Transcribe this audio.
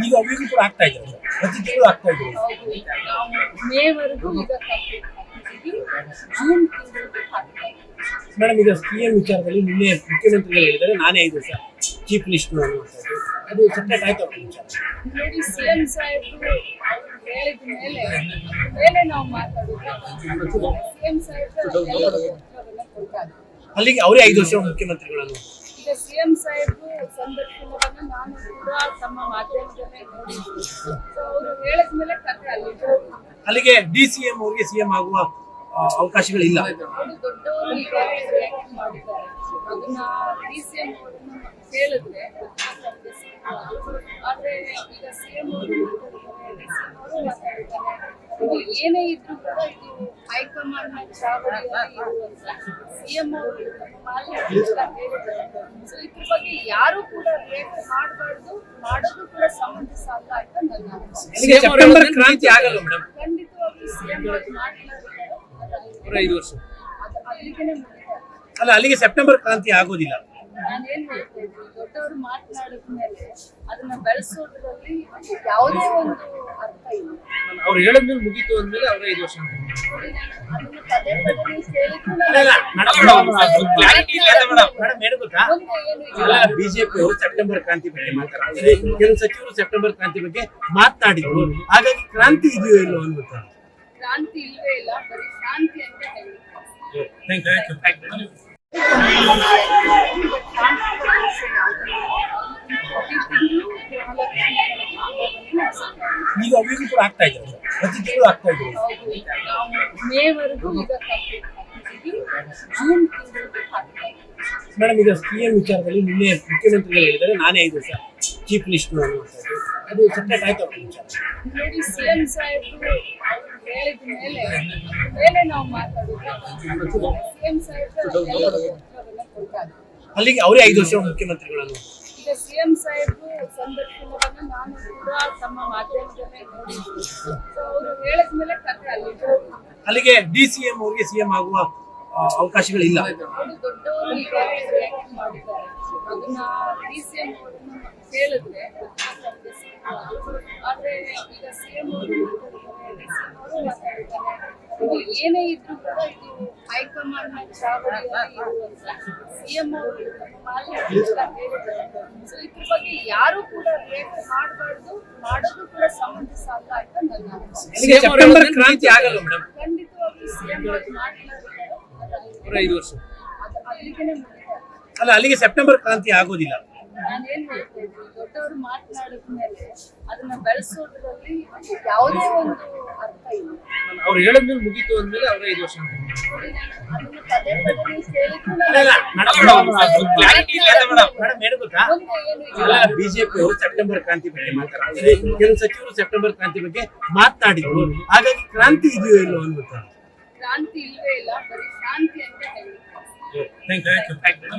ಈಗ ಅವಿಗೂ ಕೂಡ ಆಗ್ತಾ ಇದ್ದಾರೆ ಪ್ರತಿ ತಿಂಗಳು ಆಗ್ತಾ ಇದ್ದಾರೆ ಮೇವರೆಗೂ ಈಗ ಜೂನ್ ಮೇಡಮ್ ಈಗ ಸಿ ಎಂ ವಿಚಾರದಲ್ಲಿ ನಿನ್ನೆ ಮುಖ್ಯಮಂತ್ರಿಗಳು ಹೇಳಿದ್ದಾರೆ. ನಾನೇ ಐದು ಸರ್ ಚೀಫ್ ಮಿನಿಸ್ಟರ್ ಅನ್ನುವಂಥದ್ದು ಅದು ಸಪ್ರೇಟ್ ಆಯ್ತು ಅವ್ರ ವಿಚಾರ. ನೋಡಿ ಸಿ ಎಂ ಸಾಹೇಬ್ರು ಹೇಳಿದ ಮೇಲೆ ಮೇಲೆ ನಾವು ಮಾತಾಡೋದು ಸಿ ಎಂ ಸಾಹೇಬ್ರು ಅಲ್ಲಿಗೆ ಅವರೇ ಐದು ವರ್ಷ ಮುಖ್ಯಮಂತ್ರಿಗಳನ್ನು ಈಗ ಸಿಎಂ ಸಾಹೇಬ್ರು ಸಂದರ್ಶನವನ್ನ ನಾನು ಕೂಡ ತಮ್ಮ ಮಾಧ್ಯಮದಲ್ಲೇ ನೋಡಿದ್ದೀನಿ ಸೊ ಅವರು ಹೇಳಿದ ಮೇಲೆ ಕತೆ ಅಲ್ಲಿ ಅಲ್ಲಿಗೆ ಡಿ ಸಿ ಎಂ ಅವ್ರಿಗೆ ಸಿ ಎಂ ಆಗುವ ಆ, ಅವಕಾಶಗಳಿಲ್ಲ. ಅವರು ದೊಡ್ಡವರು ಈಗಾಗಲೇ ರಿಯಾಕ್ಟ್ ಮಾಡಿದ್ದಾರೆ ಅದನ್ನ ಡಿ ಸಿ ಎಂ ಹೇಳಿದ್ರೆ ಆದ್ರೆ ಈಗ ಸಿ ಎಂ ಅವರು ಡಿ ಸಿ ಎಂ ಅವರು ಮಾತಾಡಿದ್ದಾರೆ ಏನೇ ಇದ್ರೂ ಚಾವಡಿಯಲ್ಲಿ ಇರುವಂತ ಸಿ ಎಂ ಅವರು ಸೊ ಇದ್ರ ಬಗ್ಗೆ ಯಾರು ಕೂಡ ರಿಯಾಕ್ಟ್ ಮಾಡಬಾರ್ದು ಮಾಡೋದು ಕೂಡ ಸಮಂಜಸ ಅಲ್ಲ ಅಂತ ನನ್ನ ಸೆಪ್ಟೆಂಬರ್ ಕ್ರಾಂತಿ ಆಗಲ್ಲ ಮೇಡಮ್ ಖಂಡಿತವಾಗ್ಲೂ ಅವರು ಐದು ವರ್ಷ. ಅಲ್ಲ ಅಲ್ಲಿಗೆ ಸೆಪ್ಟೆಂಬರ್ ಕ್ರಾಂತಿ ಆಗೋದಿಲ್ಲ. ನಾನೇನ್ ಹೇಳ್ತಾ ಇದ್ದೀನಿ ದೊಡ್ಡವರು ಮಾತನಾಡಿದ ಮೇಲೆ ಅದನ್ನ ಬೆಳೆಸೋದ್ರಲ್ಲಿ ಯಾವುದೇ ಒಂದು ಅರ್ಥ ಇಲ್ಲ ಅವ್ರು ಹೇಳಿದ್ಮೇಲೆ ಮುಗೀತು ಅಂದ್ಮೇಲೆ ಅವ್ರ ಐದು ವರ್ಷ ಬಿಜೆಪಿ ಅವರು ಸೆಪ್ಟೆಂಬರ್ ಕ್ರಾಂತಿ ಬಗ್ಗೆ ಮಾತಾಡ್ತಾರೆ. ಕೆಲವು ಸಚಿವರು ಸೆಪ್ಟೆಂಬರ್ ಕ್ರಾಂತಿ ಬಗ್ಗೆ ಮಾತನಾಡಿದ್ರು ಹಾಗಾಗಿ ಕ್ರಾಂತಿ ಇದೆಯೋ ಇಲ್ಲೋ ಅನ್ಬಿಟ್ಟು ಕ್ರಾಂತಿ ಇಲ್ವೇ ಇಲ್ಲ ಬರೀ ಶಾಂತಿ ಅಂತ ಈಗ ಅವಿಗೂ ಕೂಡ ಆಗ್ತಾ ಇದ್ದಾರೆ. ಪ್ರತಿ ತಿಂಗಳು ಆಗ್ತಾ ಇದ್ದಾರೆ ಮೇವರೆಗೂ ಈಗ ಕಂಪ್ಲೀಟ್ ಮಾಡ್ತಿದ್ದೀವಿ ಜೂನ್ ತಿಂಗಳಿಗೆ ಹಾಕ್ತಾ ಮೇಡಮ್ ಈಗ ಸಿ ಎಂ ವಿಚಾರದಲ್ಲಿ ನಿನ್ನೆ ಮುಖ್ಯಮಂತ್ರಿಗಳು ಹೇಳಿದರೆ ನಾನೇ ಐದು ಸರ್ ಚೀಫ್ ಮಿನಿಸ್ಟರ್ ಅನ್ನುವಂಥದ್ದು ಅದು ಸಪ್ರೇಟ್ ಆಯ್ತು ಅವ್ರ ವಿಚಾರ. ನೋಡಿ ಸಿ ಎಂ ಸಾಹೇಬ್ರು ಹೇಳಿದ ಮೇಲೆ ಮೇಲೆ ನಾವು ಮಾತಾಡೋದು ಸಿ ಎಂ ಸಾಹೇಬ್ರು ಅಲ್ಲಿಗೆ ಅವರೇ ಐದು ವರ್ಷ ಮುಖ್ಯಮಂತ್ರಿಗಳನ್ನು. ಈಗ ಸಿ ಎಂ ಸಾಹೇಬ್ರು ಸಂದರ್ಶನವನ್ನ ನಾನು ಕೂಡ ತಮ್ಮ ಮಾಧ್ಯಮದಲ್ಲೇ ನೋಡಿದ್ದೀನಿ ಸೊ ಅವರು ಕತೆ ಅಲ್ಲಿ ಅಲ್ಲಿಗೆ ಡಿ ಸಿ ಎಂ ಅವರಿಗೆ ಸಿ ಎಂ ಆಗುವ ಅವಕಾಶಗಳಿಲ್ಲ. ಅವರು ದೊಡ್ಡವರು ಈಗಾಗಲೇ ರಿಯಾಕ್ಟ್ ಮಾಡಿದ್ದಾರೆ ಅದನ್ನ ಡಿ ಸಿ ಎಂ ಹೇಳಿದ್ರೆ ಆದ್ರೆ ಈಗ ಸಿ ಎಂ ಅವರು ಡಿ ಸಿ ಎಂ ಅವರು ಮಾತಾಡಿದ್ದಾರೆ ಇದು ಏನೇ ಇದ್ರು ಕೂಡ ಹೈಕಮಾಂಡ್ನ ಅವರು ಸೊ ಇದ್ರ ಬಗ್ಗೆ ಯಾರು ಕೂಡ ರಿಯಾಕ್ಟ್ ಮಾಡಬಾರ್ದು ಮಾಡೋದು ಕೂಡ ಅಲ್ಲ ಅಂತ ನನ್ನ ಸೆಪ್ಟೆಂಬರ್ ಕ್ರಾಂತಿ ಆಗಲ್ಲ ಮೇಡಮ್ ಖಂಡಿತವಾಗಿ ಅವರು ಐದು ವರ್ಷ. ಅಲ್ಲ ಅಲ್ಲಿಗೆ ಸೆಪ್ಟೆಂಬರ್ ಕ್ರಾಂತಿ ಆಗೋದಿಲ್ಲ. ನಾನೇನ್ ಹೇಳ್ತಾ ಇದ್ದೀನಿ ದೊಡ್ಡವರು ಮಾತನಾಡಿದ ಮೇಲೆ ಅದನ್ನ ಬೆಳೆಸೋದ್ರಲ್ಲಿ ಯಾವುದೇ ಒಂದು ಅರ್ಥ ಇಲ್ಲ. ಅವ್ರು ಹೇಳಿದ್ಮೇಲೆ ಮುಗೀತು ಅಂದ್ಮೇಲೆ ಅವ್ರ ಐದು ವರ್ಷ ಬಿಜೆಪಿ ಅವರು ಸೆಪ್ಟೆಂಬರ್ ಕ್ರಾಂತಿ ಬಗ್ಗೆ ಮಾತಾಡ್ತಾರೆ. ಕೆಲವು ಸಚಿವರು ಸೆಪ್ಟೆಂಬರ್ ಕ್ರಾಂತಿ ಬಗ್ಗೆ ಮಾತನಾಡಿದ್ರು ಹಾಗಾಗಿ ಕ್ರಾಂತಿ ಇದೆಯೋ ಇಲ್ಲೋ ಅನ್ಬಿಟ್ಟು ಕ್ರಾಂತಿ ಇಲ್ವೇ ಇಲ್ಲ ಬರೀ ಶಾಂತಿ ಅಂತ ಹೇಳಿ ಥ್ಯಾಂಕ್ ಯು